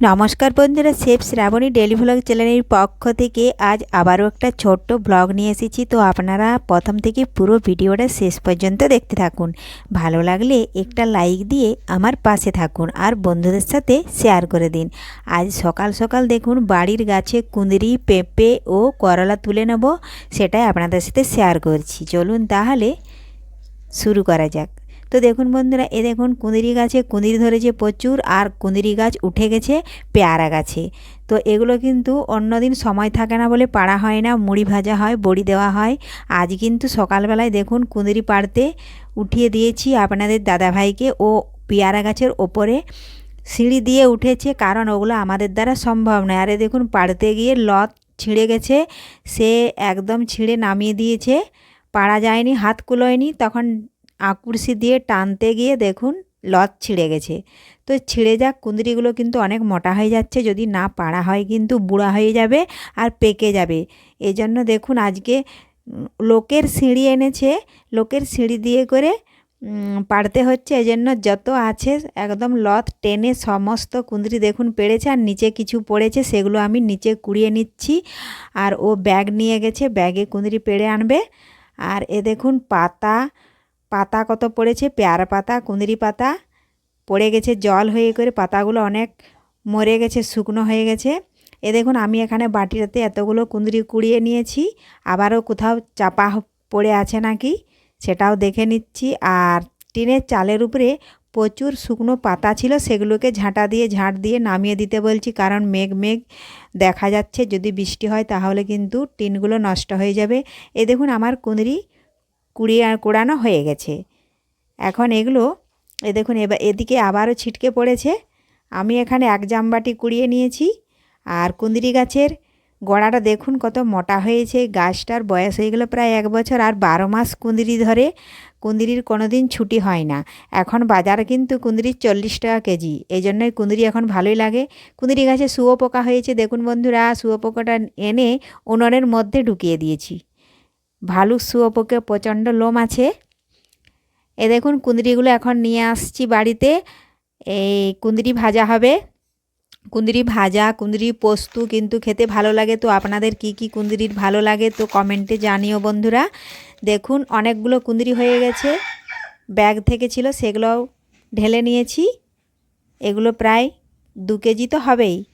নমস্কার বন্ধুরা chef Shrabani daily vlog চ্যানেলের পক্ষ থেকে আজ আবারও একটা ছোট্ট ব্লগ নিয়ে এসেছি। তো আপনারা প্রথম থেকে পুরো ভিডিওটা শেষ পর্যন্ত দেখতে থাকুন। ভালো লাগলে একটা লাইক দিয়ে আমার পাশে থাকুন আর বন্ধুদের সাথে শেয়ার করে দিন। আজ সকাল সকাল দেখুন বাড়ির গাছে কুঁদরি, পেঁপে ও করলা তুলে নেব, সেটাই আপনাদের সাথে শেয়ার করছি। চলুন তাহলে শুরু করা যাক। তো দেখুন বন্ধুরা, এ দেখুন কুঁদরি গাছে কুঁদরি ধরেছে প্রচুর আর কুঁদরি গাছ উঠে গেছে পেয়ারা গাছে। তো এগুলো কিন্তু অন্যদিন সময় থাকে না বলে পাড়া হয় না, মুড়ি ভাজা হয়, বড়ি দেওয়া হয়। আজ কিন্তু সকালবেলায় দেখুন কুঁদরি পাড়তে উঠিয়ে দিয়েছি আপনাদের দাদাভাইকে ও পেয়ারা গাছের ওপরে সিঁড়ি দিয়ে উঠেছে কারণ ওগুলো আমাদের দ্বারা সম্ভব নয়। আরে দেখুন পাড়তে গিয়ে লত ছিঁড়ে গেছে, সে একদম ছিঁড়ে নামিয়ে দিয়েছে, পাড়া যায়নি, হাত কুলোয়নি, তখন আকুরসি দিয়ে টানতে গিয়ে দেখুন লত ছিঁড়ে গেছে। তো ছিঁড়ে যাক, কুঁদরিগুলো কিন্তু অনেক মোটা হয়ে যাচ্ছে, যদি না পাড়া হয় কিন্তু বুড়া হয়ে যাবে আর পেকে যাবে। এজন্য দেখুন আজকে লোকের সিঁড়ি এনেছে, লোকের সিঁড়ি দিয়ে করে পাড়তে হচ্ছে। এজন্য যত আছে, একদম লত টেনে সমস্ত কুঁদরি দেখুন পেড়েছে, আর নিচে কিছু পড়েছে, সেগুলো আমি নিচে কুড়িয়ে নিচ্ছি। আর ও ব্যাগ নিয়ে গেছে, ব্যাগে কুঁদরি পেড়ে আনবে। আর এ দেখুন পাতা পাতা কত পড়েছে? পেয়ারা পাতা, কুঁদরি পাতা। পড়ে গেছে জল হয়ে করে পাতাগুলো অনেক মরে গেছে, শুকনো হয়ে গেছে। এ দেখুন, আমি এখানে বাটিটাতে এতগুলো কুঁদরি কুড়িয়ে নিয়েছি। আবারও কোথাও চাপা পড়ে আছে নাকি? সেটাও দেখে নিচ্ছি। আর টিনের চালের উপরে প্রচুর শুকনো পাতা ছিল, সেগুলোকে ঝাঁটা দিয়ে, ঝাঁট দিয়ে নামিয়ে দিতে বলছি। কারণ মেঘ মেঘ দেখা যাচ্ছে। যদি বৃষ্টি হয়, তাহলে কিন্তু টিনগুলো নষ্ট হয়ে যাবে। এ দেখুন, আমার কুঁদরি কুড়িয়ে কুড়ানো হয়ে গেছে। এখন এগুলো, এ দেখুন, এবার এদিকে আবারও ছিটকে পড়েছে। আমি এখানে এক জামবাটি কুড়িয়ে নিয়েছি আর কুঁদরি গাছের গোড়াটা দেখুন কত মোটা হয়েছে। গাছটার বয়স হয়ে গেলো প্রায় এক বছর আর বারো মাস কুঁদরি ধরে। কুঁদরির কোনো দিন ছুটি হয় না। এখন বাজারে কিন্তু কুঁদরির চল্লিশ টাকা কেজি। এই জন্যই কুঁদরি এখন ভালোই লাগে। কুঁদরি গাছে শুয়োপোকা হয়েছে। দেখুন বন্ধুরা, শুয়োপোকাটা এনে উনুনের মধ্যে ঢুকিয়ে দিয়েছি। ভালুক শুয়োপোকে প্রচণ্ড লোম আছে। এ দেখুন, কুঁদরিগুলো এখন নিয়ে আসছি বাড়িতে। এই কুঁদরি ভাজা হবে। কুঁদরি ভাজা, কুঁদরি পোস্তু কিন্তু খেতে ভালো লাগে। তো আপনাদের কি কি কুঁদরির ভালো লাগে তো কমেন্টে জানিও বন্ধুরা। দেখুন, অনেকগুলো কুঁদরি হয়ে গেছে। ব্যাগ থেকে ছিল, সেগুলোও ঢেলে নিয়েছি। এগুলো প্রায় দু কেজি তো হবেই।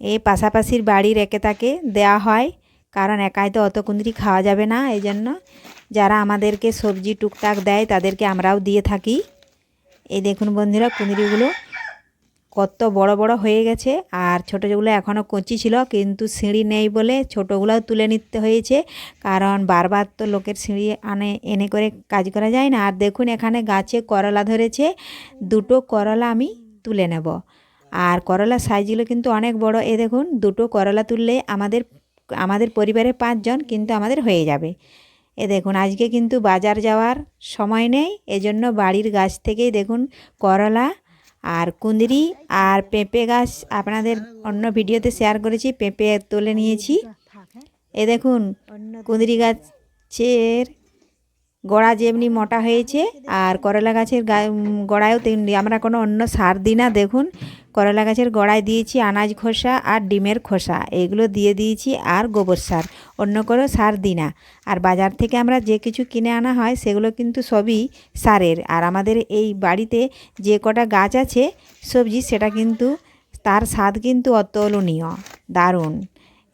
এই পাশাপাশির বাড়ির একে তাকে দেওয়া হয়। কারণ একাই তো অত কুঁদরি খাওয়া যাবে না এই জন্য যারা আমাদেরকে সবজি টুকটাক দেয় তাদেরকে আমরাও দিয়ে থাকি। এই দেখুন বন্ধুরা, কুঁদরিগুলো কত বড় বড় হয়ে গেছে, আর ছোটোগুলো এখনও কচি ছিল, কিন্তু সিঁড়ি নেই বলে ছোটোগুলোও তুলে নিতে হয়েছে, কারণ বারবার তো লোকের সিঁড়ি আনে, এনে করে কাজ করা যায় না। আর দেখুন এখানে গাছে করলা ধরেছে, দুটো করলা আমি তুলে নেব। আর করলার সাইজগুলো কিন্তু অনেক বড়, এ দেখুন দুটো করলা তুললে আমাদের আমাদের পরিবারে পাঁচজন কিন্তু আমাদের হয়ে যাবে। এ দেখুন, আজকে কিন্তু বাজার যাওয়ার সময় নেই, এজন্য বাড়ির গাছ থেকেই দেখুন করলা আর কুঁদরি আর পেঁপে গাছ আপনাদের অন্য ভিডিওতে শেয়ার করেছি, পেঁপে তুলে নিয়েছি। এ দেখুন, কুঁদরি গাছের গোড়া যেমনি মোটা হয়েছে আর করলা গাছের গোড়ায়ও তেমনি। আমরা কোনো অন্য সার দিই না, দেখুন। করলা গাছের গোড়ায় দিয়েছি আনাজ খোসা আর ডিমের খোসা। এগুলো দিয়ে দিয়েছি আর গোবর সার। অন্য কোনো সার দিই না। আর বাজার থেকে আমরা যে কিছু কিনে আনা হয়, সেগুলো কিন্তু সবই সারের। আর আমাদের এই বাড়িতে যে কটা গাছ আছে, সবজি, সেটা কিন্তু তার স্বাদ কিন্তু অতুলনীয়। দারুণ।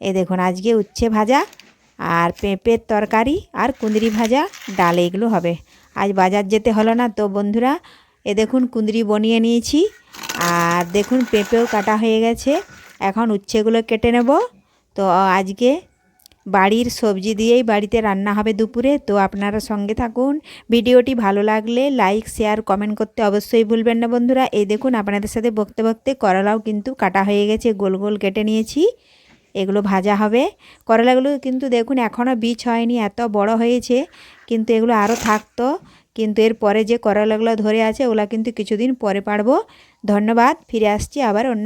এ দেখুন, আজকে উচ্ছে ভাজা। আর পেঁপের তরকারি আর কুঁদরি ভাজা, ডাল এগুলো হবে। আজ বাজার যেতে হলো না তো বন্ধুরা, এ দেখুন কুঁদরি বনিয়ে নিয়েছি। আর দেখুন পেঁপেও কাটা হয়ে গেছে, এখন উচ্ছেগুলো কেটে নেব। তো আজকে বাড়ির সবজি দিয়েই বাড়িতে রান্না হবে দুপুরে, তো আপনারা সঙ্গে থাকুন। ভিডিওটি ভালো লাগলে লাইক, শেয়ার, কমেন্ট করতে অবশ্যই ভুলবেন না বন্ধুরা। এই দেখুন আপনাদের সাথে বকতে বকতে করলাও কিন্তু কাটা হয়ে গেছে, গোল গোল কেটে নিয়েছি। এগুলো ভাজা হবে। করলাগুলো কিন্তু দেখুন এখনও বীজ হয়নি, এত বড় হয়েছে। কিন্তু এগুলো আরও থাকতো। কিন্তু এর পরে যে করলাগুলো ধরে আছে, ওগুলো কিন্তু কিছুদিন পরে পারব। ধন্যবাদ, ফিরে আসছি আবার অন্য